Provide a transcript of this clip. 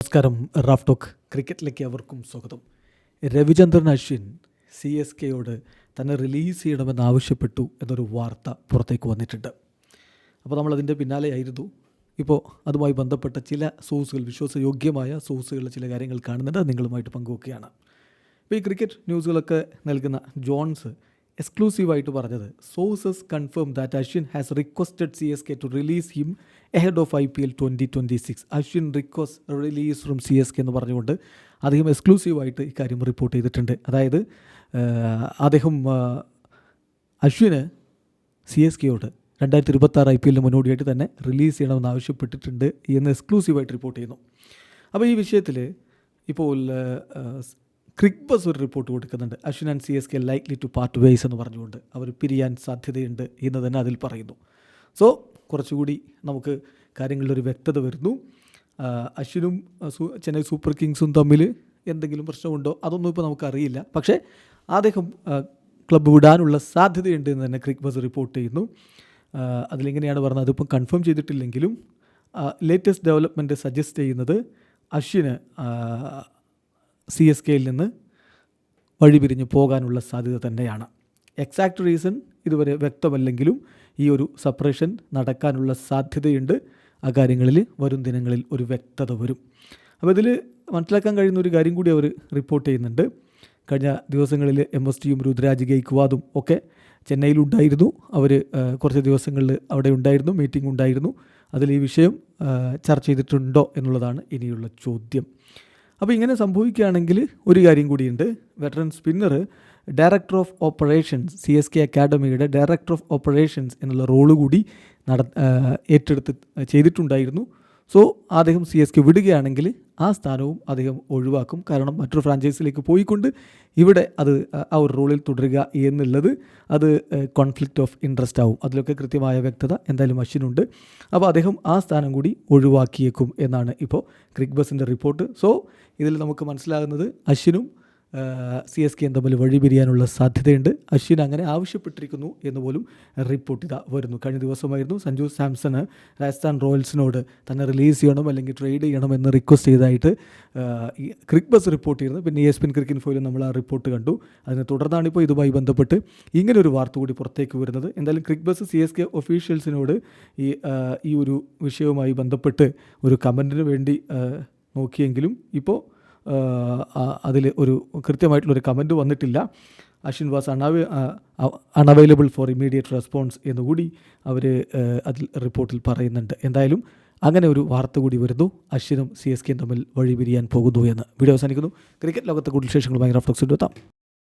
നമസ്കാരം. Raf talk ക്രിക്കറ്റിലേക്ക് അവർക്കും സ്വാഗതം. രവിചന്ദ്രൻ അശ്വിൻ സി എസ് കെയോട് തന്നെ റിലീസ് ചെയ്യണമെന്ന് ആവശ്യപ്പെട്ടു എന്നൊരു വാർത്ത പുറത്തേക്ക് വന്നിട്ടുണ്ട്. അപ്പോൾ നമ്മളതിന്റെ പിന്നാലെയായിരുന്നു. ഇപ്പോൾ അതുമായി ബന്ധപ്പെട്ട ചില സോഴ്സുകൾ വിശ്വാസയോഗ്യമായ സോഴ്സുകളിലെ ചില കാര്യങ്ങൾ കാണുന്നുണ്ട്. നിങ്ങളുമായിട്ട് പങ്കുവെക്കുകയാണ്. ഇപ്പോൾ ഈ ക്രിക്കറ്റ് ന്യൂസുകളൊക്കെ നൽകുന്ന ജോൺസ് എക്സ്ക്ലൂസീവായിട്ട് പറഞ്ഞത്. Sources confirm that Ashwin has requested C S K to release him ahead of I P L twenty twenty six Ashwin request release from C S K എന്ന് പറഞ്ഞുകൊണ്ട് അദ്ദേഹം എക്സ്ക്ലൂസീവായിട്ട് ഇക്കാര്യം റിപ്പോർട്ട് ചെയ്തിട്ടുണ്ട്. അതായത് അദ്ദേഹം അശ്വിന് സി എസ് കെയോട് രണ്ടായിരത്തി ഇരുപത്താറ് ഐ പി എല്ലിന് മുന്നോടിയായിട്ട് തന്നെ റിലീസ് ചെയ്യണമെന്ന് ആവശ്യപ്പെട്ടിട്ടുണ്ട് എന്ന് എക്സ്ക്ലൂസീവായിട്ട് റിപ്പോർട്ട് ചെയ്യുന്നു. അപ്പോൾ ഈ വിഷയത്തിൽ ഇപ്പോൾ ക്രിക് ബസ് ഒരു റിപ്പോർട്ട് കൊടുക്കുന്നുണ്ട്. Ashwin and C S K likely to part ways എന്ന് പറഞ്ഞുകൊണ്ട് അവർ പിരിയാൻ സാധ്യതയുണ്ട് എന്ന് തന്നെ അതിൽ പറയുന്നു. സോ കുറച്ചുകൂടി നമുക്ക് കാര്യങ്ങളിലൊരു വ്യക്തത വരുന്നു. അശ്വിനും ചെന്നൈ സൂപ്പർ കിങ്സും തമ്മിൽ എന്തെങ്കിലും പ്രശ്നമുണ്ടോ? അതൊന്നും ഇപ്പോൾ നമുക്കറിയില്ല പക്ഷേ അദ്ദേഹം ക്ലബ്ബ് വിടാനുള്ള സാധ്യതയുണ്ട് എന്ന് തന്നെ ക്രിക് ബസ് റിപ്പോർട്ട് ചെയ്യുന്നു. അതിലെങ്ങനെയാണ് പറഞ്ഞത്? അതിപ്പം കൺഫേം ചെയ്തിട്ടില്ലെങ്കിലും ലേറ്റസ്റ്റ് ഡെവലപ്മെന്റ് സജസ്റ്റ് ചെയ്യുന്നത് അശ്വിന് സി എസ് കെയിൽ നിന്ന് വഴിപിരിഞ്ഞ് പോകാനുള്ള സാധ്യത തന്നെയാണ്. എക്സാക്ട് റീസൺ ഇതുവരെ വ്യക്തമല്ലെങ്കിലും ഈ ഒരു സപ്പറേഷൻ നടക്കാനുള്ള സാധ്യതയുണ്ട്. ആ കാര്യങ്ങളിൽ വരും ദിനങ്ങളിൽ ഒരു വ്യക്തത വരും. അപ്പോൾ ഇതിൽ മനസ്സിലാക്കാൻ കഴിയുന്ന ഒരു കാര്യം കൂടി അവർ റിപ്പോർട്ട് ചെയ്യുന്നുണ്ട്. കഴിഞ്ഞ ദിവസങ്ങളിൽ എം എസ് ടിയും രുദ്രാജ് ഗെയ്ക്വാദും ഒക്കെ ചെന്നൈയിലുണ്ടായിരുന്നു അവർ കുറച്ച് ദിവസങ്ങളിൽ അവിടെ ഉണ്ടായിരുന്നു മീറ്റിംഗ് ഉണ്ടായിരുന്നു. അതിൽ ഈ വിഷയം ചർച്ച ചെയ്തിട്ടുണ്ടോ എന്നുള്ളതാണ് ഇനിയുള്ള ചോദ്യം. അപ്പോൾ ഇങ്ങനെ സംഭവിക്കുകയാണെങ്കിൽ ഒരു കാര്യം കൂടിയുണ്ട്. Veteran spinner director of operations C S K അക്കാഡമിയുടെ director of operations എന്നുള്ള റോൾ കൂടി നട ഏറ്റെടുത്ത് ചെയ്തിട്ടുണ്ടായിരുന്നു. സോ അദ്ദേഹം സി എസ് കെ വിടുകയാണെങ്കിൽ ആ സ്ഥാനവും അദ്ദേഹം ഒഴിവാക്കും. കാരണം മറ്റൊരു ഫ്രാഞ്ചൈസിലേക്ക് പോയിക്കൊണ്ട് ഇവിടെ അത് ആ- ഒരു റോളിൽ തുടരുക എന്നുള്ളത് അത് കോൺഫ്ലിക്റ്റ് ഓഫ് ഇൻട്രസ്റ്റ് ആവും. അതിലൊക്കെ കൃത്യമായ വ്യക്തത എന്തായാലും അശ്വിനുണ്ട് അപ്പോൾ അദ്ദേഹം ആ സ്ഥാനം കൂടി ഒഴിവാക്കിയേക്കും എന്നാണ് ഇപ്പോൾ ക്രിക്ക് ബസിന്റെ റിപ്പോർട്ട് സോ ഇതിൽ നമുക്ക് മനസ്സിലാകുന്നത് അശ്വിനും സി എസ് കെയും തമ്മിൽ വഴിപിരിയാനുള്ള സാധ്യതയുണ്ട്. അശ്വിൻ അങ്ങനെ ആവശ്യപ്പെട്ടിരിക്കുന്നു എന്ന് പോലും റിപ്പോർട്ട് ഇതാ വരുന്നു. കഴിഞ്ഞ ദിവസമായിരുന്നു സഞ്ജു സാംസണ് രാജസ്ഥാൻ റോയൽസിനോട് തന്നെ റിലീസ് ചെയ്യണം അല്ലെങ്കിൽ ട്രേഡ് ചെയ്യണം എന്ന് റിക്വസ്റ്റ് ചെയ്തായിട്ട് ഈ ക്രിക്ക് ബസ് റിപ്പോർട്ട് ചെയ്യുന്നത് പിന്നെ എസ് പിൻ ക്രിക്കിൻ ഫോയിലും നമ്മൾ ആ റിപ്പോർട്ട് കണ്ടു. അതിനെ തുടർന്നാണ് ഇപ്പോൾ ഇതുമായി ബന്ധപ്പെട്ട് ഇങ്ങനെ ഒരു വാർത്ത കൂടി പുറത്തേക്ക് വരുന്നത്. എന്തായാലും Cricbuzz C S K ഒഫീഷ്യൽസിനോട് ഈ ഈ ഒരു വിഷയവുമായി ബന്ധപ്പെട്ട് ഒരു കമന്റിന് വേണ്ടി നോക്കിയെങ്കിലും ഇപ്പോൾ അതിൽ ഒരു കൃത്യമായിട്ടുള്ളൊരു കമന്റ് വന്നിട്ടില്ല. അശ്വിൻ വാസ് അണവ അൺഅവൈലബിൾ ഫോർ ഇമ്മീഡിയറ്റ് റെസ്പോൺസ് എന്നുകൂടി അവർ അതിൽ റിപ്പോർട്ടിൽ പറയുന്നുണ്ട്. എന്തായാലും അങ്ങനെ ഒരു വാർത്ത കൂടി വരുന്നു. അശ്വിനും സി എസ് കെയും തമ്മിൽ വഴി പിരിയാൻ പോകുന്നു എന്ന് വീഡിയോ അവസാനിക്കുന്നു. ക്രിക്കറ്റ് ലോകത്തെ കൂടുതൽ വിശേഷങ്ങളുമായി റഫ്ലക്സ് എത്താം